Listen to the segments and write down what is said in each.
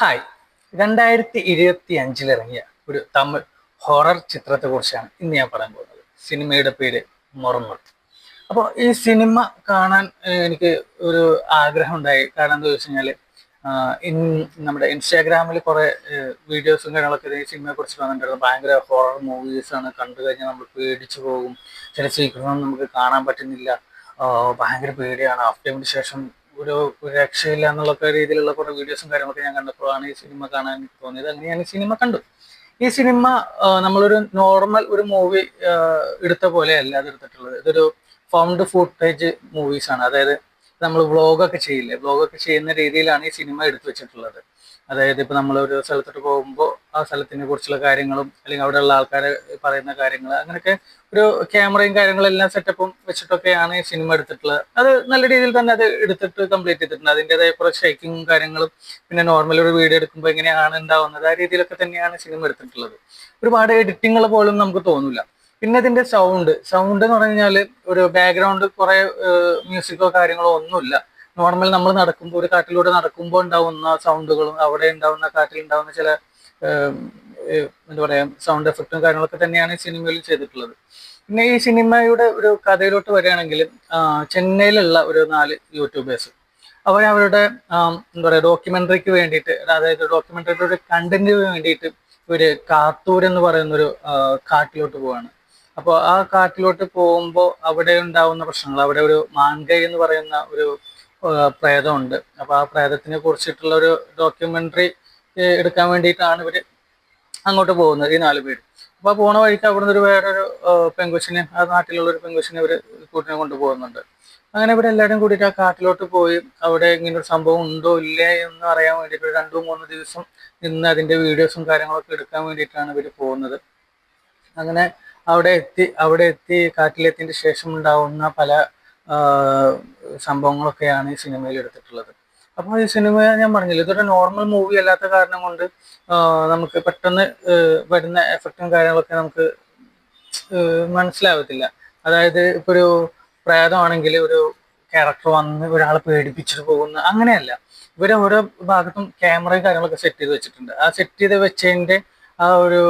Hi രണ്ടായിരത്തി ഇരുപത്തി അഞ്ചിൽ ഇറങ്ങിയ ഒരു തമിഴ് ഹൊറർ ചിത്രത്തെ കുറിച്ചാണ് ഇന്ന് ഞാൻ പറയാൻ പോകുന്നത്. സിനിമയുടെ പേര് മൊറങ്ങൽ അപ്പോൾ ഈ സിനിമ കാണാൻ എനിക്ക് ഒരു ആഗ്രഹം ഉണ്ടായി കാരണം എന്താ വെച്ച് കഴിഞ്ഞാൽ നമ്മുടെ ഇൻസ്റ്റാഗ്രാമിൽ കുറെ വീഡിയോസും കാര്യങ്ങളൊക്കെ ഈ സിനിമയെ കുറിച്ച് വന്നിട്ടുണ്ടായിരുന്നു. ഭയങ്കര ഹൊറർ മൂവീസ് ആണ്. കണ്ടു കഴിഞ്ഞാൽ നമ്മൾ പേടിച്ചു പോകും. ചില സീക്രട്ടൊന്നും നമുക്ക് കാണാൻ പറ്റുന്നില്ല. ഭയങ്കര പേടിയാണ്. ഹാഫ് ടൈമിന് ശേഷം ഒരു രക്ഷയില്ല എന്നുള്ള രീതിയിലുള്ള കുറെ വീഡിയോസും കാര്യങ്ങളൊക്കെ ഞാൻ കണ്ടപ്പോഴാണ് ഈ സിനിമ കാണാൻ തോന്നിയത്. അങ്ങനെ ഞാൻ ഈ സിനിമ കണ്ടു. ഈ സിനിമ നമ്മളൊരു നോർമൽ ഒരു മൂവി എടുത്ത പോലെയല്ല അത് എടുത്തിട്ടുള്ളത്. ഇതൊരു ഫൗണ്ട് ഫുട്ടേജ് മൂവീസ് ആണ്. അതായത് നമ്മൾ വ്ളോഗൊക്കെ ചെയ്യില്ലേ? വ്ളോഗൊക്കെ ചെയ്യുന്ന രീതിയിലാണ് ഈ സിനിമ എടുത്തു വെച്ചിട്ടുള്ളത്. അതായത് ഇപ്പൊ നമ്മൾ ഒരു സ്ഥലത്തോട്ട് പോകുമ്പോൾ ആ സ്ഥലത്തിനെ കുറിച്ചുള്ള കാര്യങ്ങളും അല്ലെങ്കിൽ അവിടെയുള്ള ആൾക്കാരെ പറയുന്ന കാര്യങ്ങൾ അങ്ങനെയൊക്കെ ഒരു ക്യാമറയും കാര്യങ്ങളും എല്ലാം സെറ്റപ്പും വെച്ചിട്ടൊക്കെയാണ് ഈ സിനിമ എടുത്തിട്ടുള്ളത്. അത് നല്ല രീതിയിൽ തന്നെ അത് എടുത്തിട്ട് കംപ്ലീറ്റ് ചെയ്തിട്ടുണ്ട്. അതിന്റെതായ കുറേ ഷേക്കിങ്ങും കാര്യങ്ങളും പിന്നെ നോർമൽ ഒരു വീഡിയോ എടുക്കുമ്പോൾ എങ്ങനെയാണ് ഉണ്ടാവുന്നത്. ആ രീതിയിലൊക്കെ തന്നെയാണ് സിനിമ എടുത്തിട്ടുള്ളത്. ഒരുപാട് എഡിറ്റിങ്ങൾ പോലും നമുക്ക് തോന്നില്ല പിന്നെ ഇതിന്റെ സൗണ്ട് സൗണ്ട് എന്ന് പറഞ്ഞു കഴിഞ്ഞാൽ ഒരു ബാക്ക്ഗ്രൗണ്ട് കുറെ മ്യൂസിക്കോ കാര്യങ്ങളോ ഒന്നുമില്ല. നോർമൽ നമ്മൾ നടക്കുമ്പോൾ ഒരു കാട്ടിലൂടെ നടക്കുമ്പോൾ ഉണ്ടാവുന്ന സൗണ്ടുകളും അവിടെ ഉണ്ടാവുന്ന കാട്ടിൽ ഉണ്ടാവുന്ന ചില എന്താ പറയാ സൗണ്ട് എഫക്റ്റും കാര്യങ്ങളൊക്കെ തന്നെയാണ് സിനിമയിൽ ചെയ്തിട്ടുള്ളത്. പിന്നെ ഈ സിനിമയുടെ ഒരു കഥയിലോട്ട് വരികയാണെങ്കിൽ ചെന്നൈയിലുള്ള ഒരു നാല് യൂട്യൂബേഴ്സ് അവർ അവരുടെ എന്താ പറയുക ഡോക്യുമെന്ററിക്ക് വേണ്ടിയിട്ട് അതായത് ഡോക്യുമെന്ററിയുടെ ഒരു കണ്ടന്റിന് വേണ്ടിയിട്ട് ഇവർ കാത്തൂർ എന്ന് പറയുന്ന ഒരു കാട്ടിലോട്ട് പോവാണ്. അപ്പോൾ ആ കാട്ടിലോട്ട് പോകുമ്പോൾ അവിടെ ഉണ്ടാവുന്ന പ്രശ്നങ്ങൾ അവിടെ ഒരു മാൻഗൈ എന്ന് പറയുന്ന ഒരു പ്രേതമുണ്ട്. അപ്പോൾ ആ പ്രേതത്തിനെ കുറിച്ചിട്ടുള്ള ഒരു ഡോക്യുമെന്ററി എടുക്കാൻ വേണ്ടിയിട്ടാണ് ഇവർ അങ്ങോട്ട് പോകുന്നത് ഈ നാല് പേര്. അപ്പോൾ പോണ വഴിക്ക് അവിടുന്ന് ഒരു വേറൊരു പെങ്കുശിനെ ആ നാട്ടിലുള്ള ഒരു പെങ്കുശിനെ ഇവർ കൂട്ടിനെ കൊണ്ടുപോകുന്നുണ്ട്. അങ്ങനെ ഇവിടെ എല്ലാവരും കൂടിയിട്ട് ആ കാട്ടിലോട്ട് പോയി അവിടെ ഇങ്ങനെ ഒരു സംഭവം ഉണ്ടോ ഇല്ലേ എന്ന് അറിയാൻ വേണ്ടിയിട്ട് രണ്ടു മൂന്ന് ദിവസം നിന്ന് അതിന്റെ വീഡിയോസും കാര്യങ്ങളൊക്കെ എടുക്കാൻ വേണ്ടിയിട്ടാണ് ഇവർ പോകുന്നത്. അങ്ങനെ അവിടെ എത്തി അവിടെ എത്തി കാട്ടിലെത്തിയതിന് ശേഷം ഉണ്ടാവുന്ന പല സംഭവങ്ങളൊക്കെയാണ് ഈ സിനിമയിൽ എടുത്തിട്ടുള്ളത്. അപ്പോൾ ഈ സിനിമ ഞാൻ പറഞ്ഞില്ല ഇതൊരു നോർമൽ മൂവി അല്ലാത്ത കാരണം കൊണ്ട് നമുക്ക് പെട്ടെന്ന് വരുന്ന എഫക്റ്റും കാര്യങ്ങളൊക്കെ നമുക്ക് മനസ്സിലാവത്തില്ല. അതായത് ഇപ്പൊ ഒരു പ്രേതമാണെങ്കിൽ ഒരു ക്യാരക്ടർ വന്ന് ഒരാളെ പേടിപ്പിച്ചിട്ട് പോകുന്ന അങ്ങനെയല്ല. ഇവർ ഓരോ ഭാഗത്തും ക്യാമറയും കാര്യങ്ങളൊക്കെ സെറ്റ് ചെയ്ത് വെച്ചിട്ടുണ്ട്. ആ സെറ്റ് ചെയ്ത് വെച്ചതിന്റെ ആ ഒരു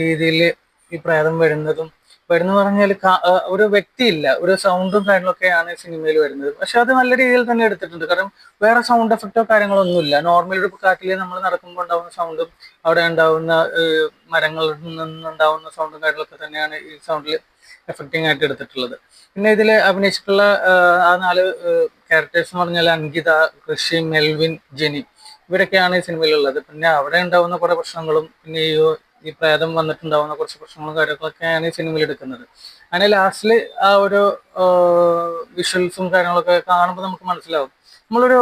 രീതിയിൽ ഈ പ്രേതം വരുന്നതും വരുന്നു പറഞ്ഞാൽ ഒരു വ്യക്തിയില്ല ഒരു സൗണ്ടും കാര്യങ്ങളൊക്കെയാണ് സിനിമയിൽ വരുന്നത്. പക്ഷെ അത് നല്ല രീതിയിൽ തന്നെ എടുത്തിട്ടുണ്ട്. കാരണം വേറെ സൗണ്ട് എഫക്റ്റോ കാര്യങ്ങളോ ഒന്നുമില്ല നോർമൽ ഒരു കാട്ടിൽ നമ്മൾ നടക്കുമ്പോൾ ഉണ്ടാവുന്ന സൗണ്ടും അവിടെ ഉണ്ടാവുന്ന മരങ്ങളിൽ നിന്നുണ്ടാവുന്ന സൗണ്ടും കാര്യങ്ങളൊക്കെ തന്നെയാണ് ഈ സൗണ്ടിൽ എഫക്റ്റിംഗ് ആയിട്ട് എടുത്തിട്ടുള്ളത്. പിന്നെ ഇതിൽ അഭിനയിച്ചിട്ടുള്ള ആ നാല് ക്യാരക്ടേഴ്സ് എന്ന് പറഞ്ഞാൽ അങ്കിത കൃഷി മെൽവിൻ ജെനി ഇവരൊക്കെയാണ് ഈ സിനിമയിലുള്ളത് പിന്നെ അവിടെ ഉണ്ടാവുന്ന കുറെ പ്രശ്നങ്ങളും പിന്നെ ഈ ഈ പ്രേതം വന്നിട്ടുണ്ടാവുന്ന കുറച്ച് പ്രശ്നങ്ങളും കാര്യങ്ങളൊക്കെയാണ് ഈ സിനിമയിൽ എടുക്കുന്നത്. അങ്ങനെ ലാസ്റ്റിൽ ആ ഒരു വിഷ്വൽസും കാര്യങ്ങളൊക്കെ കാണുമ്പോൾ നമുക്ക് മനസ്സിലാവും. നമ്മളൊരു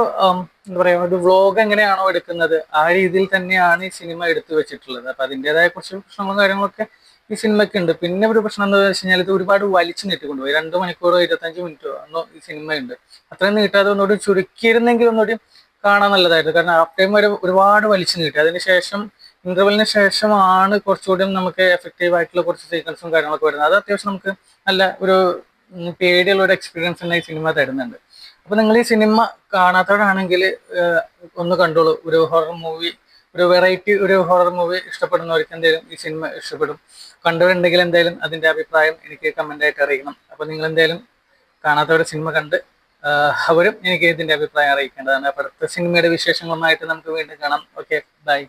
എന്താ പറയാ ഒരു വ്ലോഗ് എങ്ങനെയാണോ എടുക്കുന്നത് ആ രീതിയിൽ തന്നെയാണ് ഈ സിനിമ എടുത്തു വെച്ചിട്ടുള്ളത്. അപ്പൊ അതിന്റെതായ കുറച്ച് പ്രശ്നങ്ങളും കാര്യങ്ങളൊക്കെ ഈ സിനിമയ്ക്ക് ഉണ്ട്. പിന്നെ ഒരു പ്രശ്നം എന്താ വെച്ച് കഴിഞ്ഞാൽ ഇത് ഒരുപാട് വലിച്ചു നീട്ടിക്കൊണ്ടുപോയി രണ്ട് മണിക്കൂറോ ഇരുപത്തഞ്ച് മിനിറ്റോ ഒന്നോ ഈ സിനിമയുണ്ട്. അത്രയും നീട്ടാതെ ഒന്നുകൂടി ചുരുക്കിയിരുന്നെങ്കിൽ ഒന്നുകൂടി കാണാൻ നല്ലതായിരുന്നു. കാരണം ഹാഫ് ടൈം വരെ ഒരുപാട് വലിച്ചു നീട്ടി. അതിനുശേഷം ഇന്റർവെലിന് ശേഷമാണ് കുറച്ചുകൂടി നമുക്ക് എഫക്റ്റീവ് ആയിട്ടുള്ള കുറച്ച് സീക്വൻസും കാര്യങ്ങളൊക്കെ വരുന്നത്. അത് അത്യാവശ്യം നമുക്ക് നല്ല ഒരു പേടിയുള്ള ഒരു എക്സ്പീരിയൻസ് തന്നെ ഈ സിനിമ തരുന്നുണ്ട്. അപ്പൊ നിങ്ങൾ ഈ സിനിമ കാണാത്തവരാണെങ്കിൽ ഒന്ന് കണ്ടോളൂ. ഒരു ഹൊറർ മൂവി ഒരു വെറൈറ്റി ഒരു ഹൊറർ മൂവി ഇഷ്ടപ്പെടുന്നവർക്ക് എന്തെങ്കിലും ഈ സിനിമ ഇഷ്ടപ്പെടും. കണ്ടവരുണ്ടെങ്കിൽ എന്തായാലും അതിന്റെ അഭിപ്രായം എനിക്ക് കമന്റ് ആയിട്ട് അറിയിക്കണം. അപ്പൊ നിങ്ങൾ എന്തായാലും കാണാത്തവരുടെ സിനിമ കണ്ട് അവരും എനിക്ക് ഇതിന്റെ അഭിപ്രായം അറിയിക്കേണ്ടതാണ്. അപ്പൊ അടുത്ത സിനിമയുടെ വിശേഷങ്ങളുമായിട്ട് നമുക്ക് വീണ്ടും കാണാം. Okay bye